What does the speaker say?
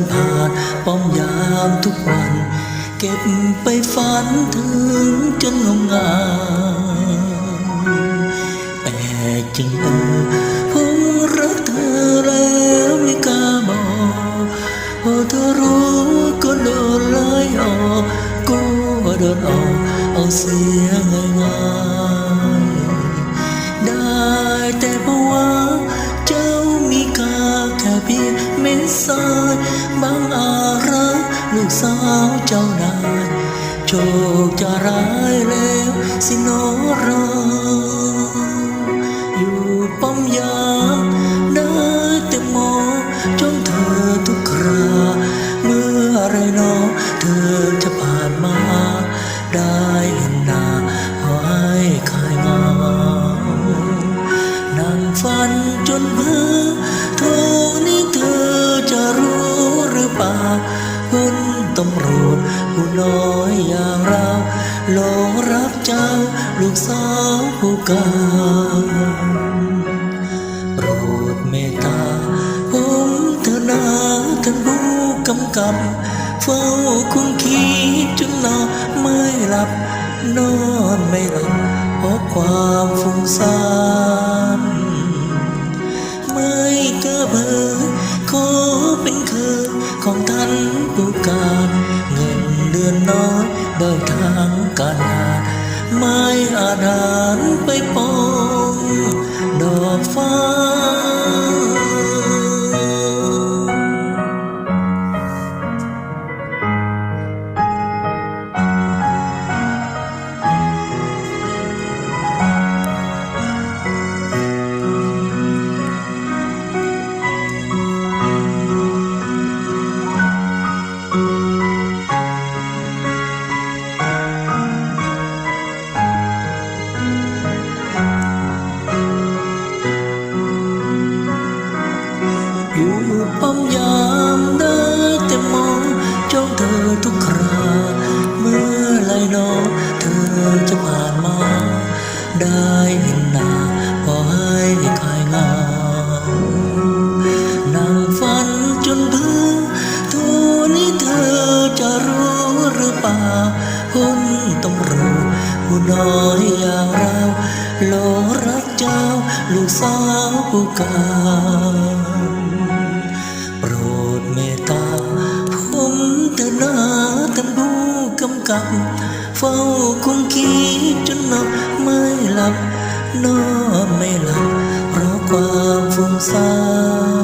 นผ่านป้อมยามทุกวัน เก็บไปฝันถึงจนงมงายแต่จริงเออผมรักเธอแล้วไม่กล้าบอกพอเธอรู้ก็โดนไล่ออกก็โดนออกเอาเสียง่ายๆได้แต่เพราะว่าเจ้า แค่เพียเม็ดทรายบางอารักลูกสาวเจ้านายโชคจะร้ายแล้วสิโนราอ อย่างเราหลงรักเจ้าลูกสาวผู้กาโปรดเมตตาผมเถอนาท่านผู้กำกับ เฝ้าคุณคิดจนนอนไม่หลับ นอนไม่หลับเพราะความฟุ้งซ่านไม่กระเบิดขอเป็นเคยของท่านผู้กา อยเดินทางการงานไม่อาจหา หรือเปล่าคุณตำรวจผู้น้อยอย่างเราหลงรักเจ้า ลูกสาวผู้กาโปรดเมตตาผมเถอะนาท่านผู้กำกับ เฝ้าคงคิดจนนอนไม่หลับนอนไม่หลับเพราะความฟุ้งซ่าน